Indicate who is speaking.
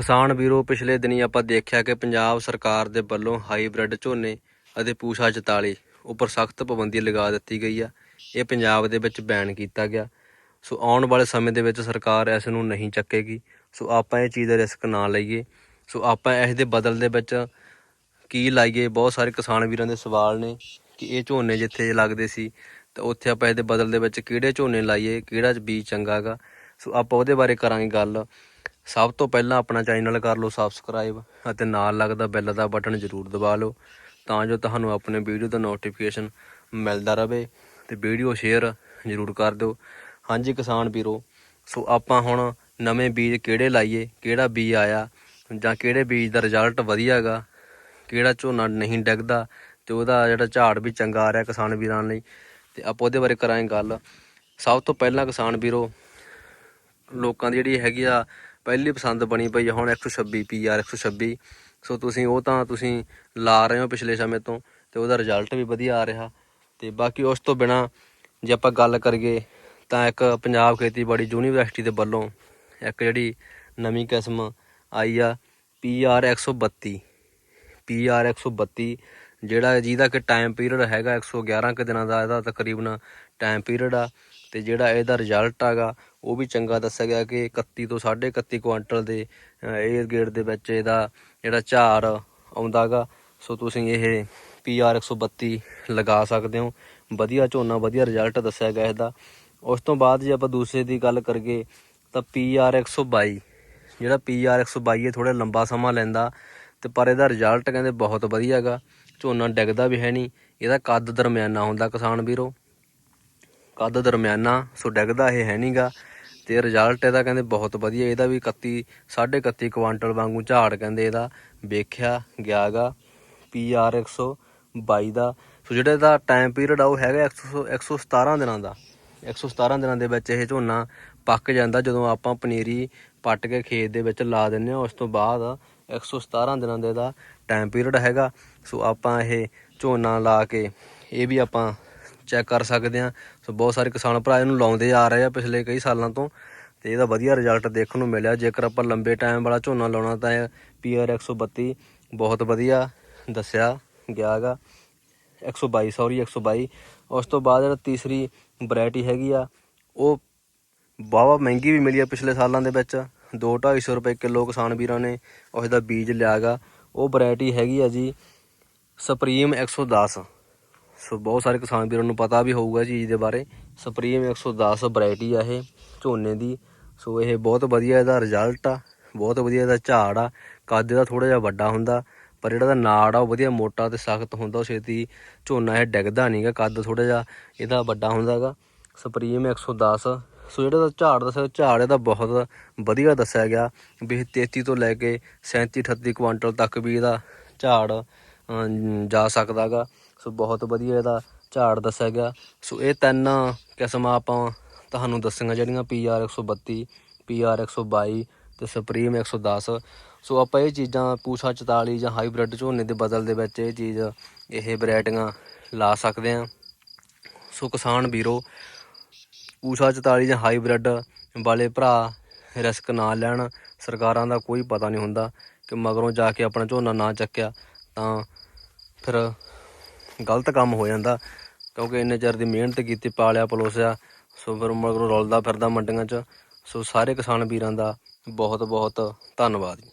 Speaker 1: ਕਿਸਾਨ ਵੀਰੋ, ਪਿਛਲੇ ਦਿਨੀ ਆਪਾਂ ਦੇਖਿਆ ਕਿ ਪੰਜਾਬ ਸਰਕਾਰ ਦੇ ਵੱਲੋਂ ਹਾਈਬ੍ਰਿਡ ਝੋਨੇ ਅਤੇ ਪੂਸਾ 44 ਉੱਪਰ ਸਖਤ ਪਾਬੰਦੀ ਲਗਾ ਦਿੱਤੀ ਗਈ ਆ। ਇਹ ਪੰਜਾਬ ਦੇ ਵਿੱਚ ਬੈਨ ਕੀਤਾ ਗਿਆ। ਸੋ ਆਉਣ ਵਾਲੇ ਸਮੇਂ ਦੇ ਵਿੱਚ ਸਰਕਾਰ ਇਸ ਨੂੰ ਨਹੀਂ ਚੱਕੇਗੀ। ਸੋ ਆਪਾਂ ਇਹ ਚੀਜ਼ ਦਾ ਰਿਸਕ ਨਾ ਲਈਏ। ਸੋ ਆਪਾਂ ਇਸ ਦੇ ਬਦਲ ਦੇ ਵਿੱਚ ਕੀ ਲਾਈਏ? ਬਹੁਤ ਸਾਰੇ ਕਿਸਾਨ ਵੀਰਾਂ ਦੇ ਸਵਾਲ ਨੇ ਕਿ ਇਹ ਝੋਨੇ ਜਿੱਥੇ ਲੱਗਦੇ ਸੀ, ਤਾਂ ਉੱਥੇ ਆਪਾਂ ਇਹਦੇ ਬਦਲ ਦੇ ਵਿੱਚ ਕਿਹੜੇ ਝੋਨੇ ਲਾਈਏ, ਕਿਹੜਾ ਬੀਜ ਚੰਗਾ ਹੈਗਾ। ਸੋ ਆਪਾਂ ਉਹਦੇ ਬਾਰੇ ਕਰਾਂਗੇ ਗੱਲ। ਸਭ ਤੋਂ ਪਹਿਲਾਂ ਆਪਣਾ ਚੈਨਲ ਕਰ ਲਓ ਸਬਸਕ੍ਰਾਈਬ ਅਤੇ ਨਾਲ ਲੱਗਦਾ ਬੈਲ ਦਾ ਬਟਨ ਜ਼ਰੂਰ ਦਬਾ ਲਓ ਤਾਂ ਜੋ ਤੁਹਾਨੂੰ ਆਪਣੇ ਵੀਡੀਓ ਦਾ ਨੋਟੀਫਿਕੇਸ਼ਨ ਮਿਲਦਾ ਰਹੇ ਤੇ ਵੀਡੀਓ ਸ਼ੇਅਰ ਜ਼ਰੂਰ ਕਰ ਦਿਓ। ਹਾਂਜੀ ਕਿਸਾਨ ਵੀਰੋ, ਸੋ ਆਪਾਂ ਹੁਣ ਨਵੇਂ ਬੀਜ ਕਿਹੜੇ ਲਾਈਏ, ਕਿਹੜਾ ਬੀਜ ਆਇਆ ਜਾਂ ਕਿਹੜੇ ਬੀਜ ਦਾ ਰਿਜ਼ਲਟ ਵਧੀਆ ਹੈਗਾ, ਕਿਹੜਾ ਝੋਨਾ ਨਹੀਂ ਡਿੱਗਦਾ ਤੇ ਉਹਦਾ ਜਿਹੜਾ ਝਾੜ ਵੀ ਚੰਗਾ ਆ ਰਿਹਾ ਕਿਸਾਨ ਵੀਰਾਂ ਲਈ ਤੇ ਆਪਾਂ ਉਹਦੇ ਬਾਰੇ ਕਰਾਂਗੇ ਗੱਲ। ਸਭ ਤੋਂ ਪਹਿਲਾਂ ਕਿਸਾਨ ਵੀਰੋ, ਲੋਕਾਂ ਦੀ ਜਿਹੜੀ ਹੈਗੀ ਆ ਪਹਿਲੀ ਪਸੰਦ ਬਣੀ ਪਈ ਆ, ਹੁਣ 126 ਪੀਆਰ 126 ਸੋ ਤੁਸੀਂ ਉਹ ਤਾਂ ਤੁਸੀਂ ਲਾ ਰਹੇ ਹੋ ਪਿਛਲੇ ਸਮੇਂ ਤੋਂ, ਤੇ ਉਹਦਾ ਰਿਜ਼ਲਟ ਵੀ ਵਧੀਆ ਆ ਰਿਹਾ। ਤੇ ਬਾਕੀ ਉਸ ਤੋਂ ਬਿਨਾ ਜੇ ਆਪਾਂ ਗੱਲ ਕਰੀਏ ਤਾਂ ਇੱਕ ਪੰਜਾਬ ਖੇਤੀਬਾੜੀ ਯੂਨੀਵਰਸਿਟੀ ਦੇ ਵੱਲੋਂ ਇੱਕ ਜਿਹੜੀ ਨਵੀਂ ਕਿਸਮ ਆਈ ਆ ਪੀਆਰ 132 ਪੀਆਰ 132 ਜਿਹੜਾ ਜਿਹਦਾ ਕਿ ਟਾਈਮ ਪੀਰੀਅਡ ਹੈਗਾ 111 ਕੁ ਦਿਨਾਂ ਦਾ, ਇਹਦਾ ਤਕਰੀਬਨ ਟਾਈਮ ਪੀਰੀਅਡ ਆ। ਤੇ ਜਿਹੜਾ ਇਹਦਾ ਰਿਜ਼ਲਟ ਹੈਗਾ ਉਹ ਵੀ ਚੰਗਾ ਦੱਸਿਆ ਗਿਆ ਕਿ 31 ਤੋਂ 31.5 ਕੁਆਂਟਲ ਦੇ 에ਅਰ ਗੇਟ ਦੇ ਵਿੱਚ ਇਹਦਾ ਜਿਹੜਾ ਝਾੜ ਆਉਂਦਾਗਾ। ਸੋ ਤੁਸੀਂ ਇਹ ਪੀਆਰ 132 ਲਗਾ ਸਕਦੇ ਹੋ। ਵਧੀਆ ਝੋਨਾ, ਵਧੀਆ ਰਿਜ਼ਲਟ ਦੱਸਿਆ ਗਿਆ ਇਹਦਾ। ਉਸ ਤੋਂ ਬਾਅਦ ਜੇ ਆਪਾਂ ਦੂਸਰੇ ਦੀ ਗੱਲ ਕਰੀਏ, ਤਾਂ ਪੀਆਰ 122 ਜਿਹੜਾ ਪੀਆਰ 122 ਇਹ ਥੋੜਾ ਲੰਬਾ ਸਮਾਂ ਲੈਂਦਾ, ਤੇ ਪਰ ਇਹਦਾ ਰਿਜ਼ਲਟ ਕਹਿੰਦੇ ਬਹੁਤ ਵਧੀਆ ਹੈਗਾ ਝੋਨਾ ਡਿੱਗਦਾ ਵੀ ਹੈ ਨਹੀਂ। ਇਹਦਾ ਕੱਦ ਦਰਮਿਆਨਾ ਹੁੰਦਾ ਕਿਸਾਨ ਵੀਰੋ। ਕੱਦ ਦਰਮਿਆਨਾ, ਸੋ ਡਿੱਗਦਾ ਇਹ ਹੈ ਨਹੀਂਗਾ ਤੇ ਰਿਜ਼ਲਟ ਇਹਦਾ ਕਹਿੰਦੇ ਬਹੁਤ ਵਧੀਆ, ਇਹਦਾ ਵੀ 31 31.5 ਕੁਆਂਟਲ ਵਾਂਗੂ ਝਾੜ ਕਹਿੰਦੇ ਇਹਦਾ। ਵੇਖਿਆ ਗਿਆਗਾ ਪੀਆਰ 122 ਦਾ। ਸੋ ਜਿਹੜਾ ਇਹਦਾ ਟਾਈਮ ਪੀਰੀਅਡ ਆ, ਉਹ ਹੈਗਾ 100 117 ਦਿਨਾਂ ਦਾ। 117 ਦਿਨਾਂ ਦੇ ਵਿੱਚ ਇਹ ਝੋਨਾ ਪੱਕ ਜਾਂਦਾ, ਜਦੋਂ ਆਪਾਂ ਪਨੀਰੀ ਪੱਟ ਕੇ ਖੇਤ ਦੇ ਵਿੱਚ ਲਾ ਦਿੰਨੇ ਆ ਉਸ ਤੋਂ ਬਾਅਦ 117 ਦਿਨਾਂ ਦੇ ਦਾ ਟਾਈਮ ਪੀਰੀਅਡ ਹੈਗਾ। ਸੋ ਆਪਾਂ ਇਹ ਝੋਨਾ ਲਾ ਕੇ, ਇਹ ਵੀ ਆਪਾਂ ਚੈੱਕ ਕਰ ਸਕਦੇ ਆ ਸੋ ਬਹੁਤ ਸਾਰੇ ਕਿਸਾਨ ਭਰਾ ਇਹਨੂੰ ਲਾਉਂਦੇ ਆ ਰਹੇ ਆ ਪਿਛਲੇ ਕਈ ਸਾਲਾਂ ਤੋਂ। ਤੇ ਇਹਦਾ ਵਧੀਆ ਰਿਜ਼ਲਟ ਦੇਖਣ ਨੂੰ ਮਿਲਿਆ। ਜੇਕਰ ਆਪਾਂ ਲੰਬੇ ਟਾਈਮ ਵਾਲਾ ਝੋਨਾ ਲਾਉਣਾ ਤਾਂ ਪੀਆਰ 132 ਬਹੁਤ ਵਧੀਆ ਦੱਸਿਆ ਗਿਆਗਾ 122 ਸੌਰੀ 122 ਉਸ ਤੋਂ ਬਾਅਦ ਜਿਹੜਾ ਤੀਸਰੀ ਵੈਰਾਈਟੀ ਹੈਗੀ ਆ, ਉਹ ਵਾਹਵਾ ਮਹਿੰਗੀ ਵੀ ਮਿਲੀ ਆ ਪਿਛਲੇ ਸਾਲਾਂ ਦੇ ਵਿੱਚ। 2-250 ਰੁਪਏ ਕਿਲੋ ਕਿਸਾਨ ਵੀਰਾਂ ਨੇ ਉਸ ਦਾ ਬੀਜ ਲਿਆਗਾ ਉਹ ਵੈਰਾਈਟੀ ਹੈਗੀ ਆ ਜੀ ਸੁਪਰੀਮ 110 ਸੋ ਬਹੁਤ ਸਾਰੇ ਕਿਸਾਨ ਵੀਰਾਂ ਨੂੰ ਪਤਾ ਵੀ ਹੋਊਗਾ ਚੀਜ਼ ਦੇ ਬਾਰੇ। ਸੁਪਰੀਮ 110 ਵੈਰਾਈਟੀ ਆ ਇਹ ਝੋਨੇ ਦੀ। ਸੋ ਇਹ ਬਹੁਤ ਵਧੀਆ ਇਹਦਾ ਰਿਜ਼ਲਟ ਆ ਬਹੁਤ ਵਧੀਆ ਇਹਦਾ ਝਾੜ ਆ। ਕੱਦ ਇਹਦਾ ਥੋੜਾ ਜਿਹਾ ਵੱਡਾ ਹੁੰਦਾ ਪਰ ਜਿਹੜਾ ਦਾ ਨਾੜ ਆ ਉਹ ਵਧੀਆ ਮੋਟਾ ਤੇ ਸਖਤ ਹੁੰਦਾ ਉਹ ਛੇਤੀ ਝੋਨਾ ਇਹ ਡਿੱਗਦਾ ਨਹੀਂਗਾ ਕੱਦ ਥੋੜਾ ਜਿਹਾ ਇਹਦਾ ਵੱਡਾ ਹੁੰਦਾਗਾ ਸੁਪਰੀਮ 110 ਸੋ ਜਿਹੜਾ ਦਾ ਝਾੜ ਦੱਸਿਆ ਝਾੜ ਇਹਦਾ ਬਹੁਤ ਵਧੀਆ ਦੱਸਿਆ ਗਿਆ ਵੀ ਇਹ 33 ਤੋਂ ਲੈ ਕੇ 37 38 ਕੁਆਂਟਲ ਤੱਕ ਵੀ ਇਹਦਾ ਝਾੜ ਅਮ, ਜਾ ਸਕਦਾਗਾ ਸੋ ਬਹੁਤ ਵਧੀਆ ਇਹਦਾ ਝਾੜ ਦੱਸਿਆ ਗਿਆ। ਸੋ ਇਹ ਤਿੰਨ ਕਿਸਮਾਂ ਆਪਾਂ ਤੁਹਾਨੂੰ ਦੱਸੀਆਂ ਜਿਹੜੀਆਂ ਪੀਆਰ 132 ਪੀਆਰ 122 ਤੇ ਸੁਪਰੀਮ 110 ਸੋ ਆਪਾਂ ਇਹ ਚੀਜ਼ਾਂ ਪੂਸਾ 44 ਜਾਂ ਹਾਈਬ੍ਰਿਡ ਝੋਨੇ ਦੇ ਬਦਲ ਦੇ ਵਿੱਚ ਇਹ ਚੀਜ਼, ਇਹ ਵੈਰਾਈਟੀਆਂ ਲਾ ਸਕਦੇ ਆ ਸੋ ਕਿਸਾਨ ਵੀਰੋ, ਪੂਸਾ 44 ਜਾਂ ਹਾਈਬ੍ਰਿਡ ਵਾਲੇ ਭਰਾ ਰਿਸਕ ਨਾ ਲੈਣ, ਸਰਕਾਰਾਂ ਦਾ ਕੋਈ ਪਤਾ ਨਹੀਂ ਹੁੰਦਾ ਕਿ ਮਗਰੋਂ ਜਾ ਕੇ ਆਪਣਾ ਝੋਨਾ ਨਾ ਚੱਕਿਆ ਤਾਂ ਫਿਰ ਗਲਤ ਕੰਮ ਹੋ ਜਾਂਦਾ, ਕਿਉਂਕਿ ਇੰਨੇ ਚਿਰ ਦੀ ਮਿਹਨਤ ਕੀਤੀ, ਪਾਲਿਆ ਪਲੋਸਿਆ, ਸੋ ਫਿਰ ਮਗਰੋਂ ਰੁਲਦਾ ਫਿਰਦਾ ਮੰਡੀਆਂ 'ਚ। ਸੋ ਸਾਰੇ ਕਿਸਾਨ ਵੀਰਾਂ ਦਾ ਬਹੁਤ ਬਹੁਤ ਧੰਨਵਾਦ ਜੀ।